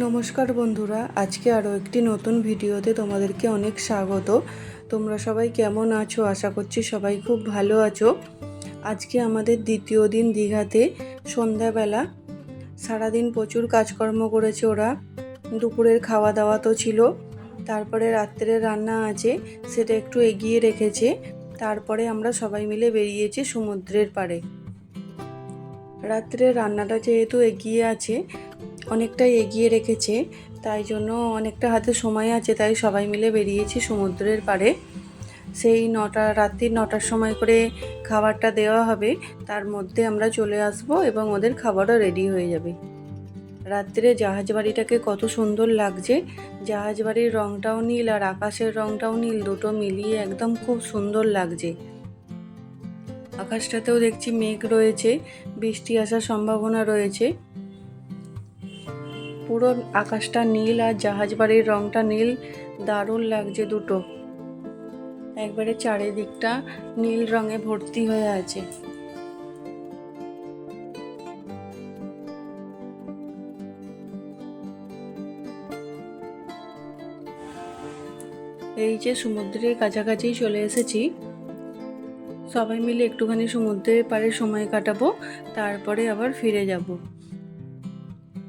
নমস্কার বন্ধুরা, আজকে আরও একটি নতুন ভিডিওতে তোমাদেরকে অনেক স্বাগত। তোমরা সবাই কেমন আছো? আশা করছি সবাই খুব ভালো আছো। আজকে আমাদের দ্বিতীয় দিন দীঘাতে সন্ধ্যাবেলা। সারাদিন প্রচুর কাজকর্ম করেছে ওরা। দুপুরের খাওয়া দাওয়া তো ছিল। তারপরে রাত্রের রান্না আছে, সেটা একটু এগিয়ে রেখেছে। তারপরে আমরা সবাই মিলে বেরিয়েছি সমুদ্রের পাড়ে। রাত্রে রান্নাটা যেহেতু এগিয়ে আছে অনেকটাই এগিয়ে রেখেছে, তাই জন্য অনেকটা হাতে সময় আছে, তাই সবাই মিলে বেরিয়েছি সমুদ্রের পাড়ে। সেই নটা, রাত্রির নটার সময় করে খাবারটা দেওয়া হবে, তার মধ্যে আমরা চলে আসব এবং ওদের খাবারও রেডি হয়ে যাবে। রাত্রে জাহাজ বাড়িটাকে কত সুন্দর লাগছে, জাহাজ বাড়ির রঙটাও নীল আর আকাশের রঙটাও নীল, দুটো মিলিয়ে একদম খুব সুন্দর লাগছে। আকাশটাতেও দেখছি মেঘ রয়েছে, বৃষ্টি আসার সম্ভাবনা রয়েছে। পুরো আকাশটা নীল আর জাহাজ বাড়ির রংটা নীল। দারুণ লাগছে দুটো। একবারে চারিদিকটা নীল রঙে ভর্তি হয়ে আছে। এই যে সমুদ্রের কাছাকাছি চলে এসেছি। সবাই মিলে একটুখানি সমুদ্রের পাড়ে সময় কাটাবো, তারপরে আবার ফিরে যাব।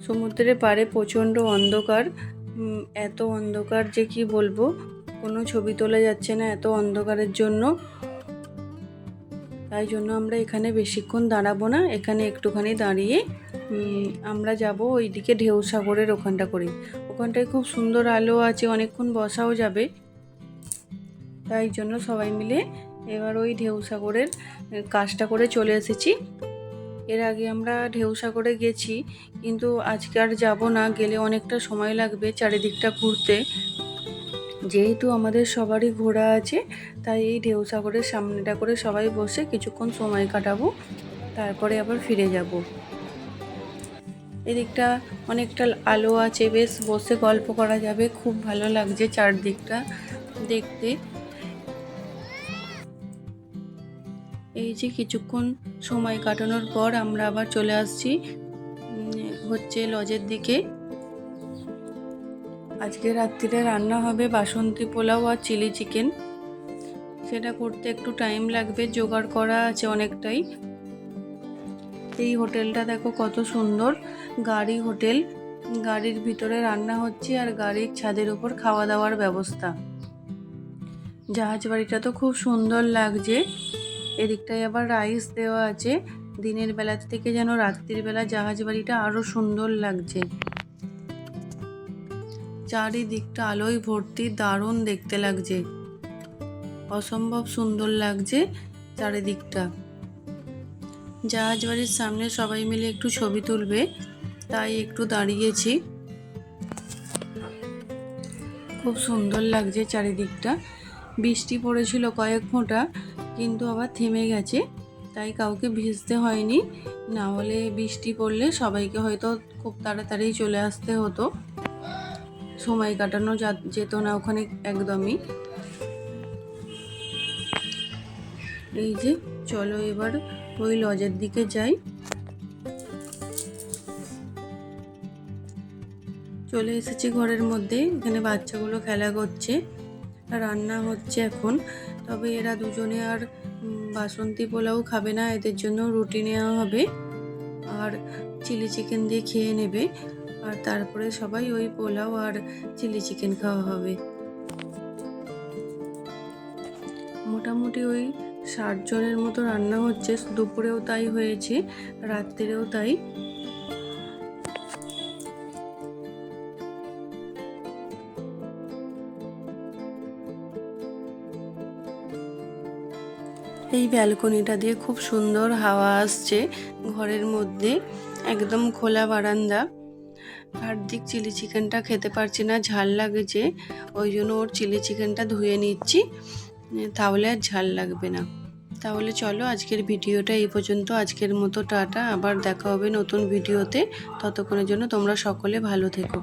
সমুদ্রের পাড়ে প্রচণ্ড অন্ধকার। এত অন্ধকার যে কি বলব? কোনো ছবি তোলা যাচ্ছে না এত অন্ধকারের জন্য। তাই জন্য আমরা এখানে বেশিক্ষণ দাঁড়াবো না, এখানে একটুখানি দাঁড়িয়ে আমরা যাব ওইদিকে ঢেউ সাগরের ওখানটা করে। ওখানটায় খুব সুন্দর আলো আছে, অনেকক্ষণ বসাও যাবে। তাই জন্য সবাই মিলে এবার ওই ঢেউ সাগরের কাজটা করে চলে এসেছি। এর আগে আমরা ঢেউ সাগরে গেছি, কিন্তু আজকে আর যাব না, গেলে অনেকটা সময় লাগবে চারিদিকটা ঘুরতে। যেহেতু আমাদের সবারই ঘোরা আছে, তাই এই ঢেউ সাগরের সামনেটা করে সবাই বসে কিছুক্ষণ সময় কাটাবো, তারপরে আবার ফিরে যাব। এদিকটা অনেকটা আলো আছে, বেশ বসে গল্প করা যাবে, খুব ভালো লাগছে চারদিকটা দেখতে। এই যে কিছুক্ষণ সময় কাটানোর পর আমরা আবার চলে আসছি হচ্ছে লজের দিকে। আজকে রাত্রিরে রান্না হবে বাসন্তী পোলাও আর চিলি চিকেন। সেটা করতে একটু টাইম লাগবে, জোগাড় করা আছে অনেকটাই। এই হোটেলটা দেখো কত সুন্দর, গাড়ি হোটেল। গাড়ির ভিতরে রান্না হচ্ছে আর গাড়ির ছাদের উপর খাওয়া দাওয়ার ব্যবস্থা। জাহাজ বাড়িটা তো খুব সুন্দর লাগছে। এদিকটায় আবার রাইস দেওয়া আছে। দিনের বেলা থেকে যেন রাত্রির বেলা জাহাজ বাড়িটা আরও সুন্দর লাগছে। চারিদিকটা আলোয় ভর্তি, দারুণ দেখতে লাগছে। অসম্ভব সুন্দর লাগছে চারিদিকটা। জাহাজ বাড়ির সামনে সবাই মিলে একটু ছবি তুলবে, তাই একটু দাঁড়িয়েছি। খুব সুন্দর লাগছে চারিদিকটা। বৃষ্টি পড়েছিল কয়েক ফোঁটা কিন্তু আবার থেমে গেছে। তাই কাউকে ভিজতে হয়নি। না হলে বৃষ্টি পড়লে সবাইকে হয়তো খুব তাড়াতাড়ি চলে আসতে হতো। সময় কাটানো যেত না ওখানে একদমই। এই যে, চলো এবার ওই লজের দিকে যাই। চলে এসেছি ঘরের মধ্যে। এখানে বাচ্চাগুলো খেলা করছে। রান্না হচ্ছে এখন। তবে এরা দুজনে আর বাসন্তী পোলাও খাবে না, এদের জন্য রুটি নেওয়া হবে। আর চিলি চিকেন দিয়ে খেয়ে নেবে। আর তারপরে সবাই ওই পোলাও আর চিলি চিকেন খাওয়া হবে। মোটামুটি ওই ষাট জনের মতো রান্না হচ্ছে। দুপুরেও তাই হয়েছে, রাত্রেও তাই। এই ব্যালকনিটা দিয়ে খুব সুন্দর হাওয়া আসছে ঘরের মধ্যে, একদম খোলা বারান্দা। হার্দিক চিলি চিকেনটা খেতে পারছি না, ঝাল লাগেছে, ওই জন্য ওর চিলি চিকেনটা ধুয়ে নিচ্ছি। তাহলে আর ঝাল লাগবে না। তাহলে চলো আজকের ভিডিওটা এই পর্যন্ত, আজকের মতো টাটা, আবার দেখা হবে নতুন ভিডিওতে, ততক্ষণের জন্য তোমরা সকলে ভালো থেকো।